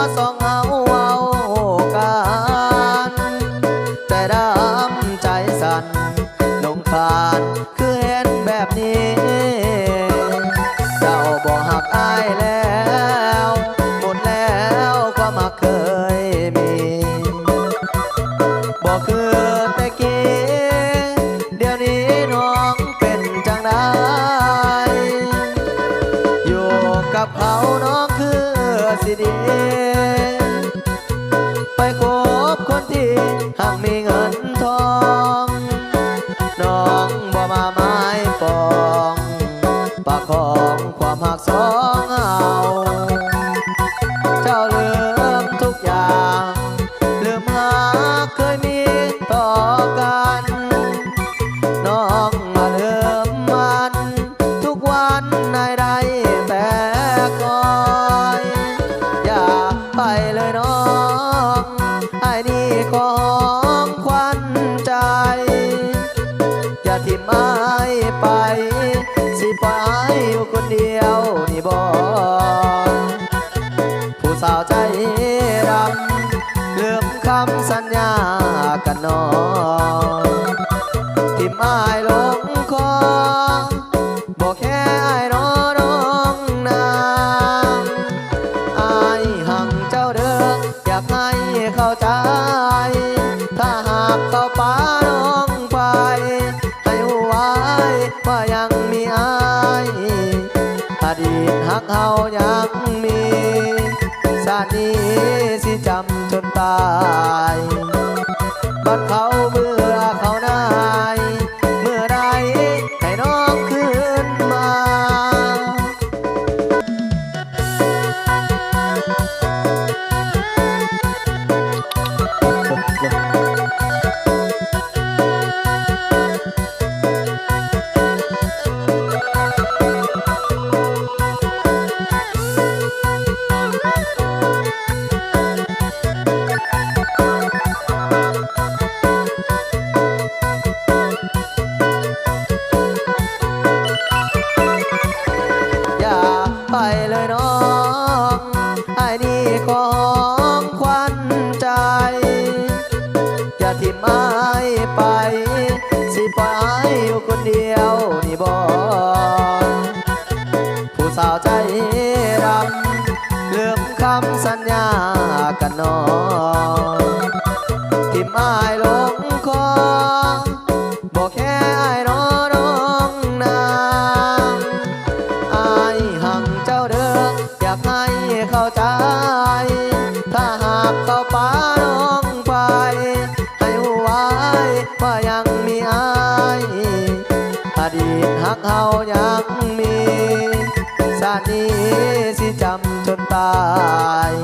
คิ คนที่หากมีเงินทอง น้องบ่มาไม้ปองปากของความหักสอง อย่าทิ้งไม้ไป สิไปอยู่คนเดียวนี่บอผู้สาวใจดำลืมคำสัญญากันนอนทิมอายลงคอบอกแค่อายน้อน้องนางอายหังเจ้าเด้ออยากให้เข้าใจ ดีตหักเฮายังมีชาตินี้สิจำจนตายบัดเขาาวใจดำลืมคำสัญญากันนอทิมอายลงคอบอกแค่อายน้อน้องนางอายหังเจ้าเด้ออยากให้เข้าใจ ถ้าหากเข้าป่าน้องไป ให้หัวไว้ว่ายังมีอายอดีตหักเฮายังมีานี้สิจำจนตาย